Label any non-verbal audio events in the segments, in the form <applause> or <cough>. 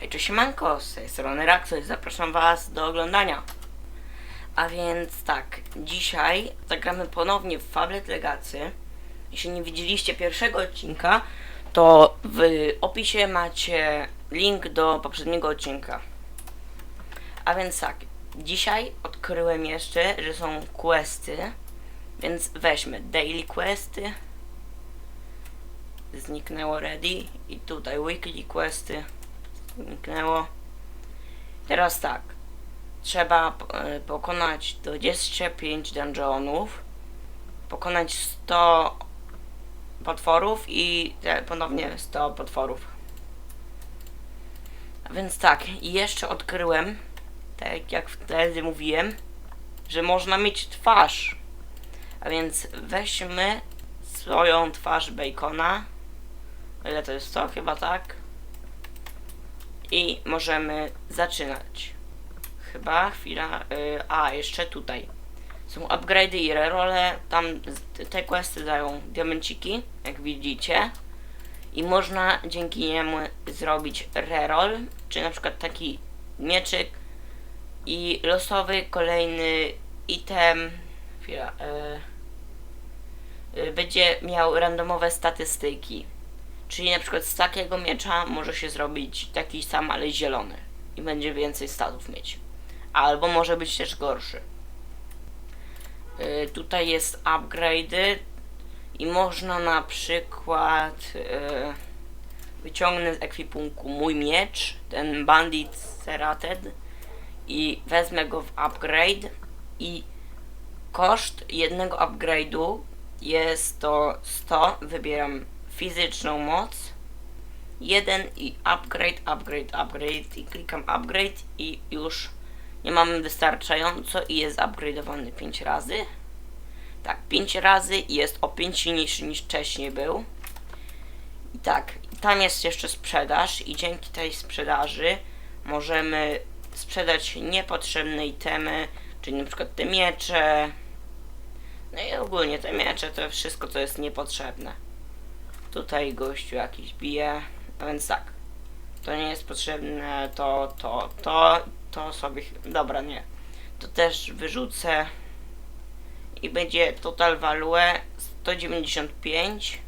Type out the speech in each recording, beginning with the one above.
Hej, cześć siemanko, z tej strony Raxoś, zapraszam was do oglądania. A więc tak, dzisiaj zagramy ponownie w Fablet Legacy. Jeśli nie widzieliście pierwszego odcinka, to w opisie macie link do poprzedniego odcinka. A więc tak, dzisiaj odkryłem jeszcze, że są questy, więc weźmy daily questy. Zniknęło ready i tutaj weekly questy. Zniknęło. Teraz tak. Trzeba e, pokonać 25 dungeonów, pokonać 100 potworów i ponownie 100 potworów. A więc tak, jeszcze odkryłem, tak jak wtedy mówiłem, że można mieć twarz. A więc weźmy swoją twarz bacona. O ile to jest to? Chyba tak. I możemy zaczynać. Chyba, chwila. y, a, jeszcze tutaj. Są upgrade'y i rerole. Tam te questy dają diamenciki, jak widzicie. I można dzięki niemu zrobić reroll, czy na przykład taki mieczyk i losowy kolejny item. Chwila. y, y, będzie miał randomowe statystyki. Czyli na przykład z takiego miecza może się zrobić taki sam, ale zielony. I będzie więcej statów mieć. Albo może być też gorszy. Yy, tutaj jest upgrade'y i można na przykład yy, wyciągnę z ekwipunku mój miecz, ten Bandit Serated i wezmę go w upgrade i koszt jednego upgrade'u jest to 100, wybieram fizyczną moc, jeden i upgrade, upgrade, upgrade i klikam upgrade i już nie mamy wystarczająco i jest upgrade'owany 5 razy. Tak, 5 razy i jest o 5 silniejszy niż wcześniej był. I tak, tam jest jeszcze sprzedaż i dzięki tej sprzedaży możemy sprzedać niepotrzebne itemy, czyli na przykład te miecze. No i ogólnie te miecze to wszystko co jest niepotrzebne. Tutaj gościu jakiś bije, a więc tak. To nie jest potrzebne, to, to, to, to sobie. Dobra, nie. To też wyrzucę. I będzie total value 195.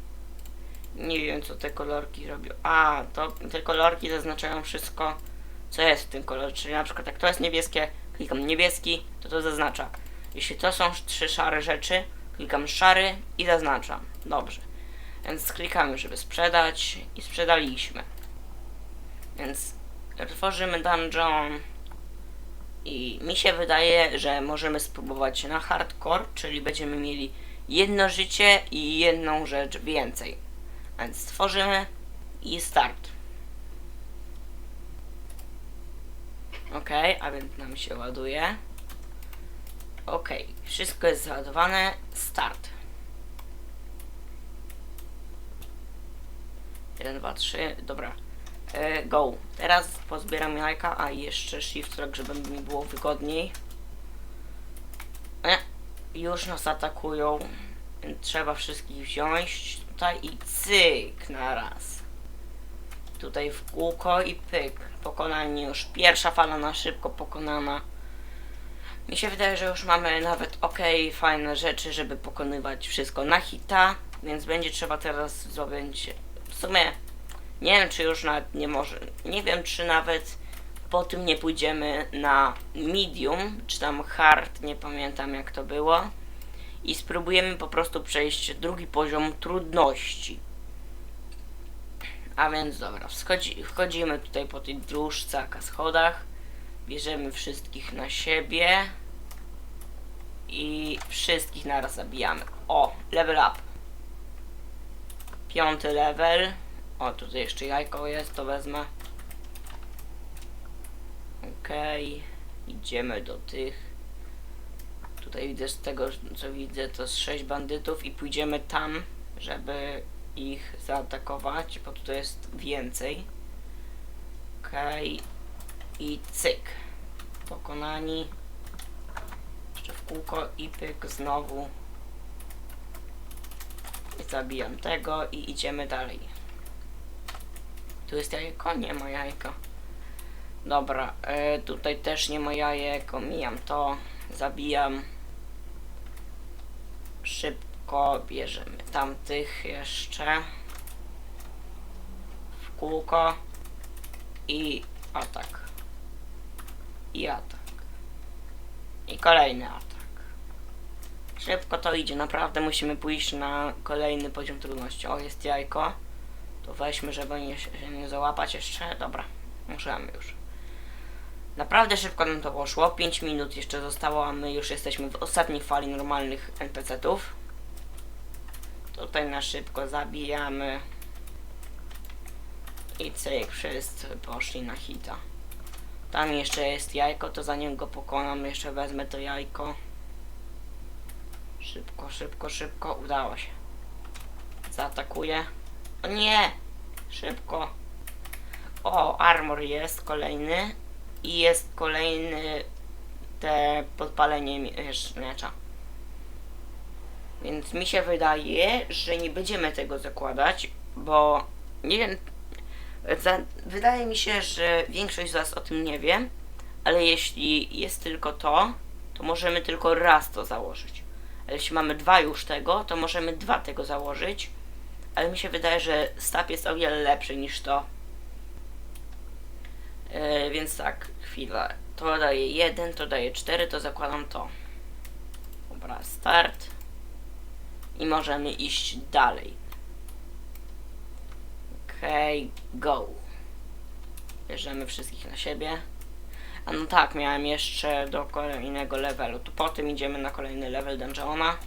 Nie wiem co te kolorki robią. A, to te kolorki zaznaczają wszystko, co jest w tym kolorze. Czyli na przykład jak to jest niebieskie, klikam niebieski, to to zaznacza. Jeśli to są trzy szare rzeczy, klikam szary i zaznaczam. Dobrze. Więc klikamy, żeby sprzedać i sprzedaliśmy. Więc tworzymy dungeon i mi się wydaje, że możemy spróbować na hardcore, czyli będziemy mieli jedno życie i jedną rzecz więcej. Więc tworzymy i start. Ok, a więc nam się ładuje. Ok, wszystko jest załadowane. Start. 1, 2, 3, dobra. E, go. Teraz pozbieram jajka, a jeszcze shift rock, żeby mi było wygodniej. E, już nas atakują. Trzeba wszystkich wziąć tutaj i cyk na raz. Tutaj w kółko i pyk. Pokonanie już. Pierwsza fala na szybko pokonana. Mi się wydaje, że już mamy nawet ok, fajne rzeczy, żeby pokonywać wszystko na hita, więc będzie trzeba teraz w sumie nie wiem czy już nawet nie może, nie wiem czy nawet po tym nie pójdziemy na medium, czy tam hard, nie pamiętam jak to było i spróbujemy po prostu przejść drugi poziom trudności. A więc dobra, wschodzi, wchodzimy tutaj po tej dróżce, schodach. Bierzemy wszystkich na siebie. I wszystkich naraz zabijamy. O, level up. Piąty level. O, tutaj jeszcze jajko jest, to wezmę. Okej. Idziemy do tych. Tutaj widzę z tego, co widzę, to jest sześć bandytów i pójdziemy tam, żeby ich zaatakować, bo tutaj jest więcej. Okej. I cyk. Pokonani. Jeszcze w kółko i pyk znowu. Zabijam tego i idziemy dalej. Tu jest jajko? Nie ma jajka. Dobra, e, tutaj też nie ma jajek, omijam to, zabijam. Szybko bierzemy tamtych jeszcze. W kółko. I atak. I atak. I kolejny atak. Szybko to idzie, naprawdę musimy pójść na kolejny poziom trudności. O, jest jajko. To weźmy, żeby nie, się nie załapać jeszcze. Dobra, możemy już. Naprawdę szybko nam to poszło. 5 minut jeszcze zostało, a my już jesteśmy w ostatniej fali normalnych NPC-ów. Tutaj na szybko zabijamy. I cyk, wszyscy poszli na hita. Tam jeszcze jest jajko, to zanim go pokonam, jeszcze wezmę to jajko. Szybko, szybko, szybko. Udało się. Zaatakuję. O nie! Szybko. O, armor jest kolejny. I jest kolejny te podpalenie mie- miecza. Więc mi się wydaje, że nie będziemy tego zakładać, bo nie wiem. Za, wydaje mi się, że większość z Was o tym nie wie, ale jeśli jest tylko to, to możemy tylko raz to założyć. A jeśli mamy dwa już tego, to możemy dwa tego założyć, ale mi się wydaje, że staw jest o wiele lepszy niż to. E, więc tak, chwila. To daje 1, to daje 4, to zakładam to. Dobra, start. I możemy iść dalej. Okej, go. Bierzemy wszystkich na siebie. A no tak, miałem jeszcze do kolejnego levelu. To potem idziemy na kolejny level dungeona.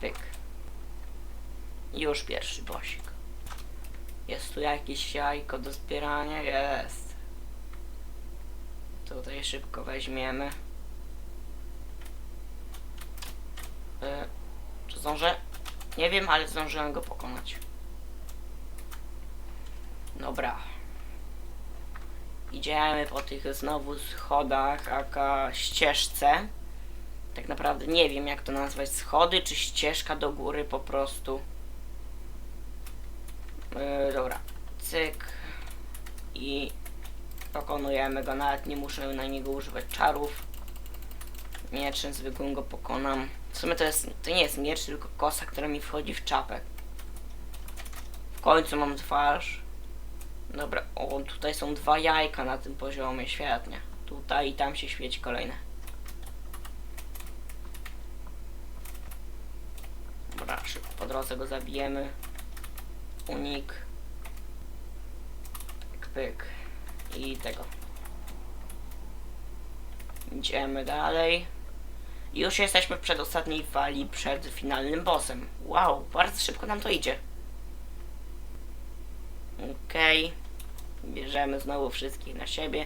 Pyk. Już pierwszy bosik. Jest tu jakieś jajko do zbierania? Jest. Tutaj szybko weźmiemy. E, czy zdążę? Nie wiem, ale zdążyłem go pokonać. Dobra. Idziemy po tych znowu schodach, aka ścieżce. Tak naprawdę nie wiem jak to nazwać, schody czy ścieżka do góry po prostu. Yy, dobra, cyk. I pokonujemy go, nawet nie muszę na niego używać czarów. Mieczem zwykłym go pokonam. W sumie to jest, to nie jest miecz, tylko kosa, która mi wchodzi w czapę. W końcu mam twarz. Dobra, o tutaj są dwa jajka na tym poziomie, świetnie. Tutaj i tam się świeci kolejne. Dobra, szybko po drodze go zabijemy. Unik. Pyk, pyk. I tego. Idziemy dalej. Już jesteśmy w przedostatniej fali przed finalnym bossem. Wow, bardzo szybko nam to idzie. Okej. Bierzemy znowu wszystkich na siebie.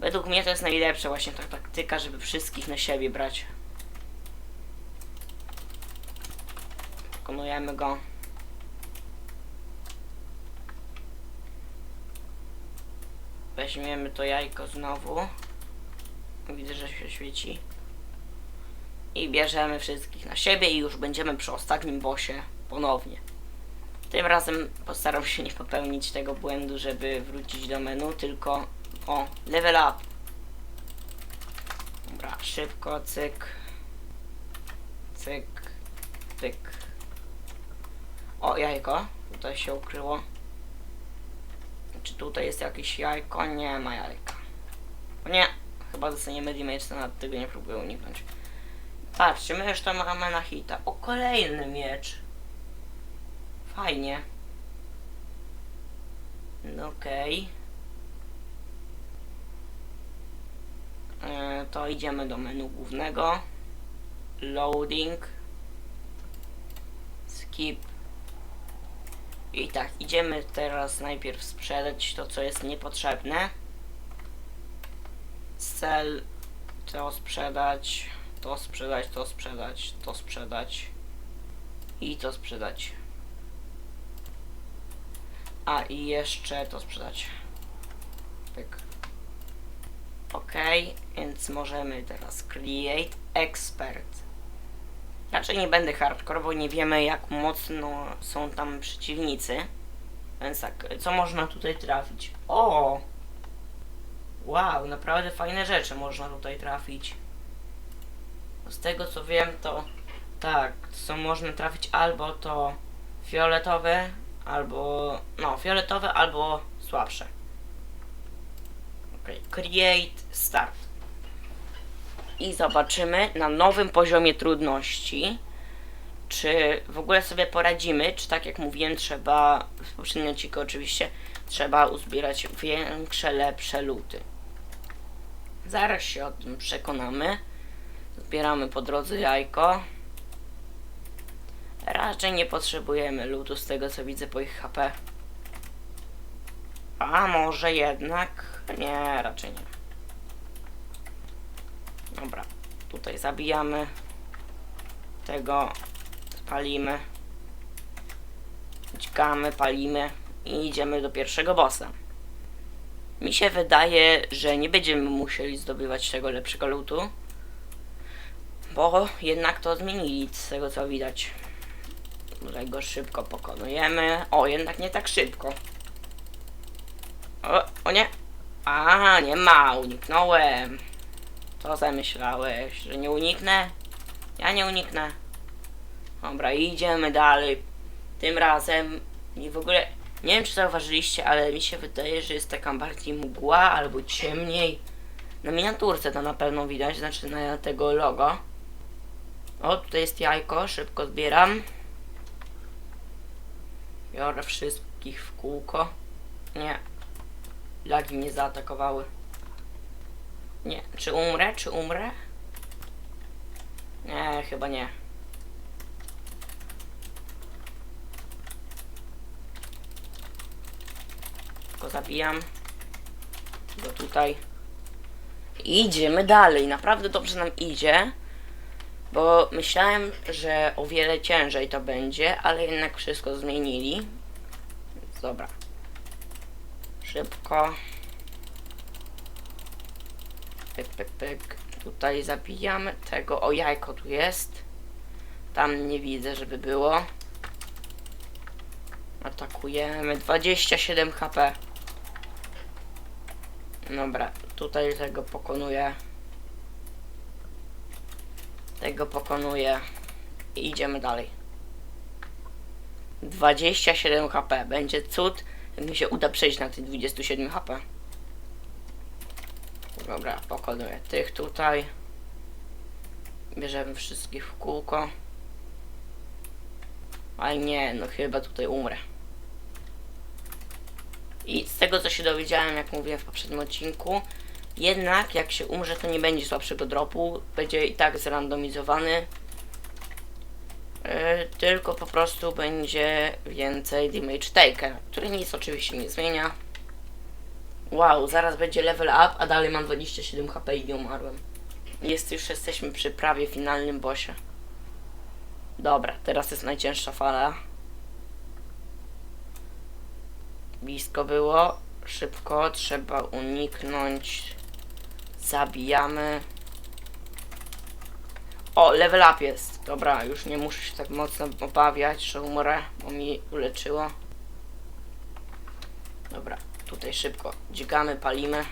Według mnie to jest najlepsza właśnie ta taktyka, żeby wszystkich na siebie brać. Pokonujemy go. Weźmiemy to jajko znowu. Widzę, że się świeci. I bierzemy wszystkich na siebie i już będziemy przy ostatnim bosie ponownie. Tym razem postaram się nie popełnić tego błędu, żeby wrócić do menu, tylko o, level up. Dobra, szybko, cyk. Cyk, cyk. O, jajko. Tutaj się ukryło. Czy tutaj jest jakieś jajko? Nie ma jajka. O nie, chyba dostaniemy damage, to nawet tego nie próbuję uniknąć. Patrzcie, my już mamy na hita. O, kolejny miecz. Fajnie. No okej. E, To idziemy do menu głównego. Loading. Skip. I tak, idziemy teraz najpierw sprzedać to, co jest niepotrzebne. Sell. To sprzedać. To sprzedać, to sprzedać, to sprzedać. I to sprzedać. A i jeszcze to sprzedać. Pyk. Ok, więc możemy teraz create expert. Raczej nie będę hardcore, bo nie wiemy jak mocno są tam przeciwnicy. Więc tak, co można tutaj trafić? O! Wow, naprawdę fajne rzeczy można tutaj trafić. Z tego co wiem, to tak, co można trafić albo to fioletowe, albo no, fioletowe, albo słabsze. Okay. Create start. I zobaczymy na nowym poziomie trudności, czy w ogóle sobie poradzimy, czy tak jak mówiłem, trzeba, w poprzednim odcinku oczywiście, trzeba uzbierać większe, lepsze luty. Zaraz się o tym przekonamy. Zbieramy po drodze jajko. Raczej nie potrzebujemy lutu z tego co widzę po ich HP. A może jednak? Nie, raczej nie. Dobra, tutaj zabijamy tego, palimy, dźgamy, palimy i idziemy do pierwszego bossa. Mi się wydaje, że nie będziemy musieli zdobywać tego lepszego lutu, bo jednak to zmienili z tego co widać. Tutaj go szybko pokonujemy. O, jednak nie tak szybko. O, o nie. A, nie ma, uniknąłem. Co zamyślałeś, że nie uniknę? Ja nie uniknę. Dobra, idziemy dalej. Tym razem i w ogóle nie wiem czy zauważyliście, ale mi się wydaje, że jest taka bardziej mgła albo ciemniej. Na miniaturce to na pewno widać, znaczy na tego logo. O, tutaj jest jajko, szybko zbieram. Biorę wszystkich w kółko. Nie. Lagi mnie zaatakowały. Nie. Czy umrę? Czy umrę? Nie, chyba nie. Go zabijam. Go tutaj. Idziemy dalej. Naprawdę dobrze nam idzie. Bo myślałem, że o wiele ciężej to będzie, ale jednak wszystko zmienili. Dobra. Szybko. Pyk, pyk, pyk. Tutaj zabijamy tego. O, jajko tu jest. Tam nie widzę, żeby było. Atakujemy. 27 HP. Dobra, tutaj tego pokonuję. Tego pokonuję. I idziemy dalej. 27 HP. Będzie cud, jak mi się uda przejść na tych 27 HP. Dobra, pokonuję tych tutaj. Bierzemy wszystkich w kółko. Ale nie, no chyba tutaj umrę. I z tego co się dowiedziałem, jak mówiłem w poprzednim odcinku, jednak jak się umrze, to nie będzie słabszego dropu, będzie i tak zrandomizowany. Yy, tylko po prostu będzie więcej damage taker, który nic oczywiście nie zmienia. Wow, zaraz będzie level up, a dalej mam 27 HP i nie umarłem. Jest już jesteśmy przy prawie finalnym bossie. Dobra, teraz jest najcięższa fala. Blisko było. Szybko, trzeba uniknąć. Zabijamy. O, level up jest. Dobra, już nie muszę się tak mocno obawiać, że umrę, bo mi uleczyło. Dobra, tutaj szybko. Dźgamy, palimy.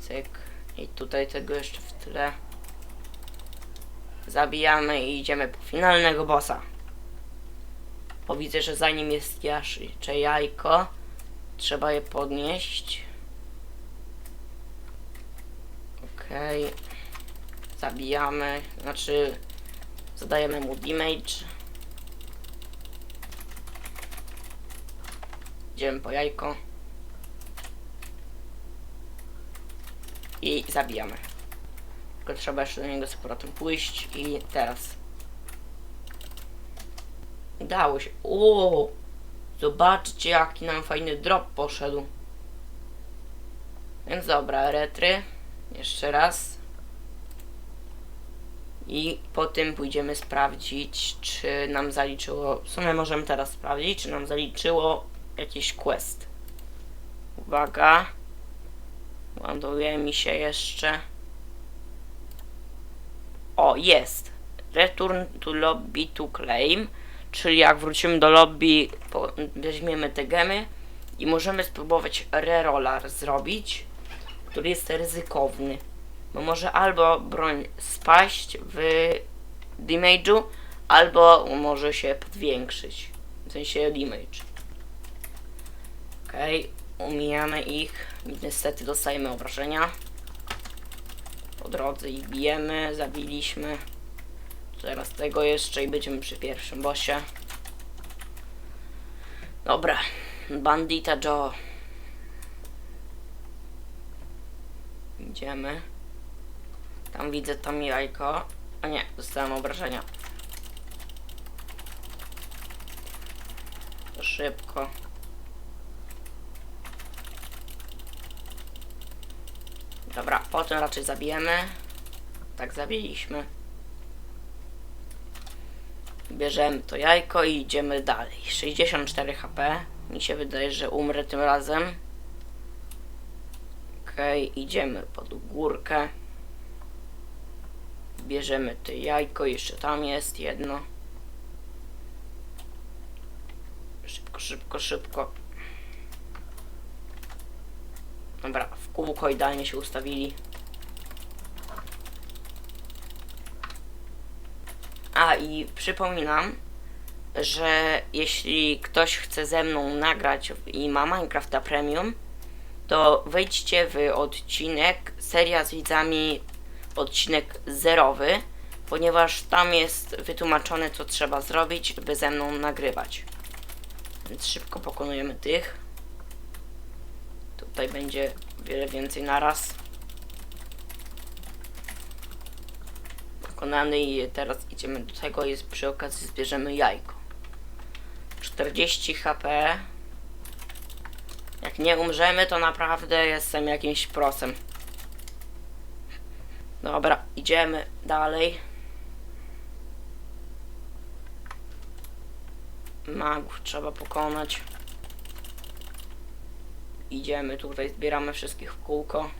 Cyk. I tutaj tego jeszcze w tle. Zabijamy i idziemy po finalnego bossa. Bo widzę, że za nim jest jeszcze jajko. Trzeba je podnieść. Okej. Okay. Zabijamy. Znaczy, zadajemy mu damage. Idziemy po jajko. I zabijamy. Tylko trzeba jeszcze do niego z powrotem pójść i teraz. Udało się. O, Zobaczcie jaki nam fajny drop poszedł. Więc dobra, retry. Jeszcze raz. I po tym pójdziemy sprawdzić, czy nam zaliczyło. W sumie możemy teraz sprawdzić, czy nam zaliczyło jakiś quest. Uwaga. Ładuje mi się jeszcze. O, jest. Return to lobby to claim. Czyli jak wrócimy do lobby, weźmiemy te gemy i możemy spróbować reroller zrobić, który jest ryzykowny. Bo może albo broń spaść w damage'u, albo może się podwiększyć. W sensie damage. Okej, umijamy ich. Niestety dostajemy obrażenia. Po drodze ich bijemy, zabiliśmy. Teraz tego jeszcze i będziemy przy pierwszym bossie. Dobra, Bandita Joe. Idziemy. Tam widzę tam jajko. A nie, dostałem obrażenia. Szybko. Dobra, potem raczej zabijemy. Tak zabiliśmy. Bierzemy to jajko i idziemy dalej. 64 HP. Mi się wydaje, że umrę tym razem. Idziemy pod górkę. Bierzemy to jajko, jeszcze tam jest jedno. Szybko, szybko, szybko. Dobra, w kółko idealnie się ustawili. A i przypominam, że jeśli ktoś chce ze mną nagrać i ma Minecrafta Premium, to wejdźcie w odcinek seria z widzami, odcinek zerowy, ponieważ tam jest wytłumaczone, co trzeba zrobić, by ze mną nagrywać. Więc szybko pokonujemy tych. Tutaj będzie wiele więcej naraz. Pokonany i teraz idziemy do tego i przy okazji zbierzemy jajko. 40 HP. Jak nie umrzemy, to naprawdę jestem jakimś prosem. Dobra, idziemy dalej. Magów trzeba pokonać. Idziemy tutaj, zbieramy wszystkich w kółko.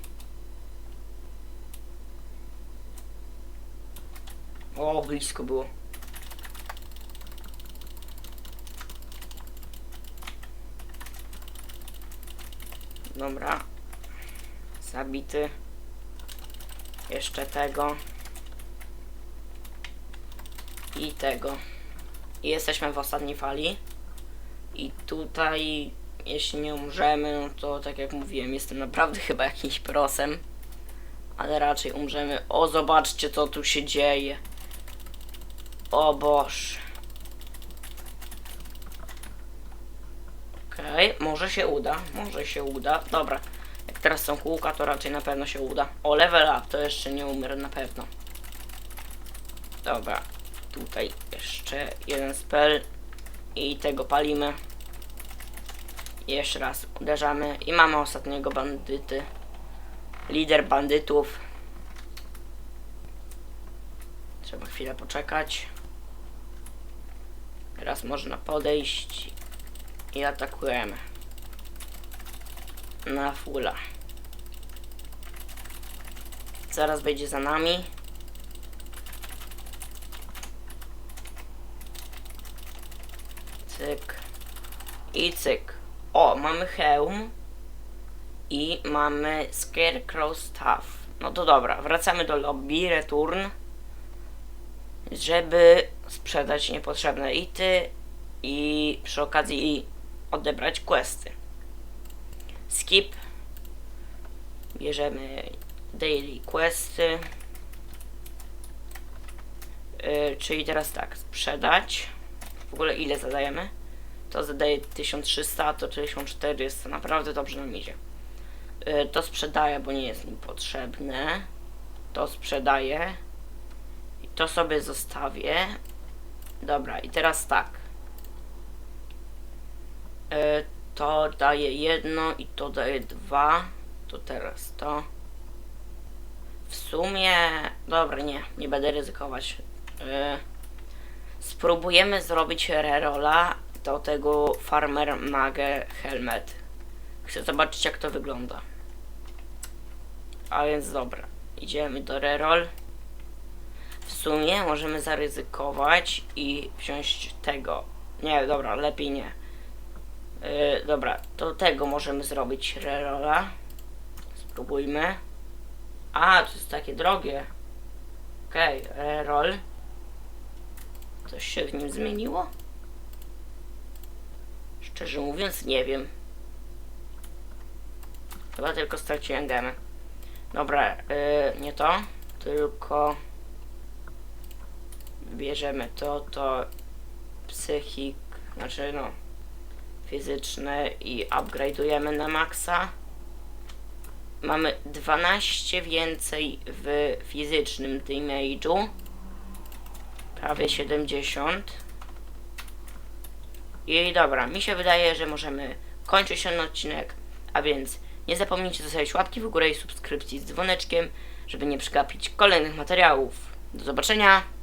O, blisko było. Dobra. Zabity. Jeszcze tego. I tego. I jesteśmy w ostatniej fali. I tutaj, jeśli nie umrzemy, no to tak jak mówiłem, jestem naprawdę <laughs> chyba jakimś prosem. Ale raczej umrzemy. O, zobaczcie co tu się dzieje. O Boż. Okej, może się uda, może się uda. Dobra, jak teraz są kółka, to raczej na pewno się uda. O, level up, to jeszcze nie umrę na pewno. Dobra, tutaj jeszcze jeden spell i tego palimy. Jeszcze raz uderzamy i mamy ostatniego bandyty. Lider bandytów. Trzeba chwilę poczekać. Teraz można podejść i atakujemy. Na fula. Zaraz będzie za nami. Cyk. I cyk. O, mamy hełm. I mamy Scarecrow Staff. No to dobra, wracamy do lobby, return. Żeby sprzedać niepotrzebne ity i przy okazji odebrać questy. Skip. Bierzemy daily questy. Yy, czyli teraz tak, sprzedać. W ogóle ile zadajemy? To zadaje 1300, a to 1400. Naprawdę dobrze nam idzie. Yy, to sprzedaję, bo nie jest mi potrzebne. To sprzedaję. I to sobie zostawię. Dobra, i teraz tak. E, to daje jedno i to daje dwa. To teraz to. W sumie. Dobra, nie, nie będę ryzykować. E, spróbujemy zrobić rerola do tego Farmer Mage Helmet. Chcę zobaczyć, jak to wygląda. A więc dobra, idziemy do reroll. W sumie możemy zaryzykować i wziąć tego. Nie, dobra, lepiej nie. Yy, dobra, to tego możemy zrobić rerola. Spróbujmy. A, to jest takie drogie. Okej, okay, reroll. Coś się w nim zmieniło? Szczerze mówiąc, nie wiem. Chyba tylko straciłem gemy. Dobra, yy, nie to, tylko bierzemy to, to psychik, znaczy no fizyczne i upgrade'ujemy na maksa. Mamy 12 więcej w fizycznym damage'u. Prawie 70. I dobra, mi się wydaje, że możemy kończyć ten odcinek, a więc nie zapomnijcie zostawić łapki w górę i subskrypcji z dzwoneczkiem, żeby nie przegapić kolejnych materiałów. Do zobaczenia!